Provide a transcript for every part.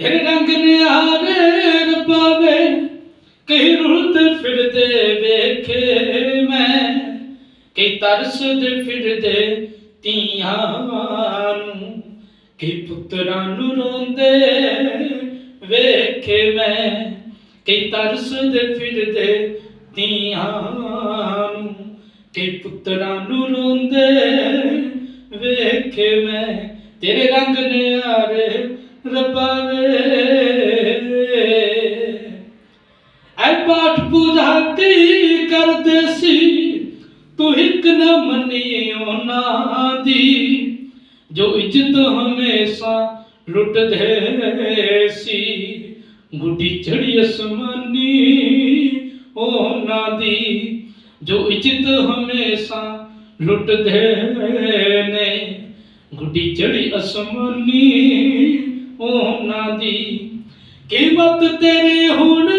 ਤੇਰੇ ਰੰਗ ਨਿਆਰੇ ਰੱਬਾ ਵੇ ਕਈ ਰੁਲਦੇ ਫਿਰਦੇ ਵੇਖੇ ਮੈਂ ਕਈ ਤਰਸਦੇ ਫਿਰਦੇ ਤੀਆਂ ਨੂੰ ਕਈ ਪੁੱਤਰਾਂ ਨੂੰ ਰੋਂਦੇ ਵੇਖੇ ਮੈਂ ਕਈ ਤਰਸਦੇ ਫਿਰਦੇ ਤੀਆਂ ਨੂੰ ਕਈ ਪੁੱਤਰਾਂ ਨੂੰ ਰੋਂਦੇ ਵੇਖੇ ਮੈਂ, ਤੇਰੇ ਰੰਗ ਨਿਆਰੇ ਰੱਬਾ ਵੇ ਐ ਪਾਠ ਪੂਜਾ ਕੀ ਕਰਦੇ ਸੀ ਤੂੰ ਇੱਕ ਨਾ ਮੰਨੀ ਉਹਨਾਂ ਦੀ ਜੋ ਇੱਜ਼ਤ ਹਮੇਸ਼ਾ ਲੁੱਟਦੇ ਸੀ ਗੁੱਡੀ ਚੜੀ ਅਸਮਾਨੀ ਉਹਨਾਂ ਦੀ ਜੋ ਇੱਜ਼ਤ ਹਮੇਸ਼ਾ ਲੁੱਟਦੇ ਨੇ ਗੁੱਡੀ ਚੜੀ ਅਸਮਾਨੀ ਉਹਨਾਂ ਦੀ ਕੀਮਤ ਤੇਰੀ ਹੁਣ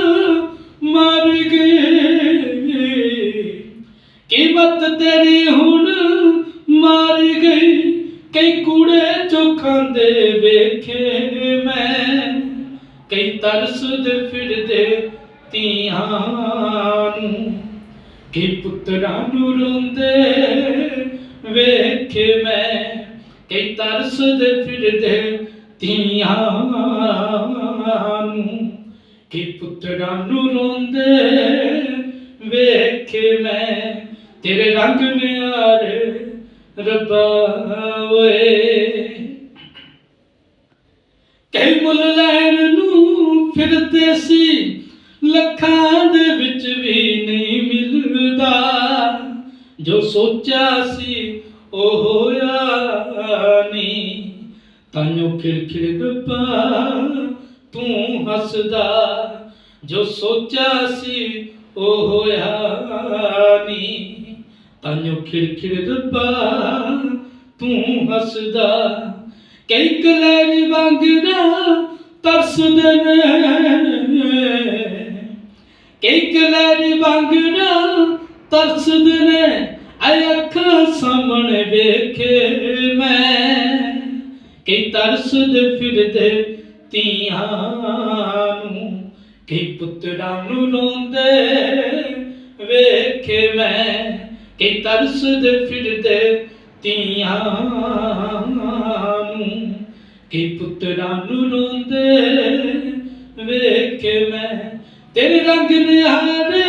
ਮਰ ਗਈ ਕੀਮਤ ਤੇਰੀ ਹੁਣ ਮਰ ਗਈ ਕਈ ਕੂੜੇ ਚੋਖਾਂ ਦੇ ਵੇਖੇ ਮੈਂ। ਕਈ ਤਰਸ ਦੇ ਫਿਰਦੇ ਤੀਆਂ ਨੂੰ। ਕਿ ਪੁੱਤਰਾਂ ਨੂੰ ਰੋਂਦੇ ਵੇਖੇ ਮੈਂ। ਕਈ ਤਰਸ ਦੇ ਫਿਰਦੇ ਤੀਆਂ ਨੂੰ ਕਿ ਪੁੱਤਰਾਂ ਨੂੰ ਰੋਂਦੇ ਵੇਖੇ ਮੈਂ, ਤੇਰੇ ਰੰਗ ਨਿਆਰੇ ਰੱਬਾ ਓਏ। ਕਈ ਮੁੱਲ ਲੈਣ ਨੂੰ ਫਿਰਦੇ ਸੀ, ਲੱਖਾਂ ਦੇ ਵਿੱਚ ਵੀ ਨਹੀਂ ਮਿਲਦਾ। ਜੋ ਸੋਚਿਆ ਸੀ ਉਹ ਹੋਇਆ ਤਾਨੋ ਖਿੜਖਿੜ ਗੱਪਾ ਤੂੰ ਹੱਸਦਾ, ਜੋ ਸੋਚਿਆ ਸੀ ਉਹ ਹੋਇਆ ਨਹੀਂ ਤਾਨੋ ਖਿੜਖਿੜ ਗੱਪਾ ਤੂੰ ਹੱਸਦਾ, ਕਈ ਕਲੈਰੀ ਵਾਂਗਦਾ ਤਰਸਦੇ ਨੇ। ਕਈ ਕਲੈਰੀ ਵਾਂਗਦਾ ਤਰਸਦੇ ਨੇ, ਆਏ ਅੱਖਾਂ ਸਾਹਮਣੇ ਵੇਖੇ ਮੈਂ। ਕਈ ਤਰਸਦੇ ਫਿਰਦੇ ਤੀਆਂ ਨੂੰ ਕਈ ਪੁੱਤਰਾਂ ਨੂੰ ਰੋਂਦੇ ਵੇਖੇ ਮੈਂ ਕਈ ਤਰਸਦੇ ਫਿਰਦੇ ਤੀਆਂ ਨੂੰ ਕਈ ਪੁੱਤਰਾਂ ਨੂੰ ਰੋਂਦੇ ਵੇਖੇ ਮੈਂ, ਤੇਰੇ ਰੰਗ ਨਿਹਾਰੇ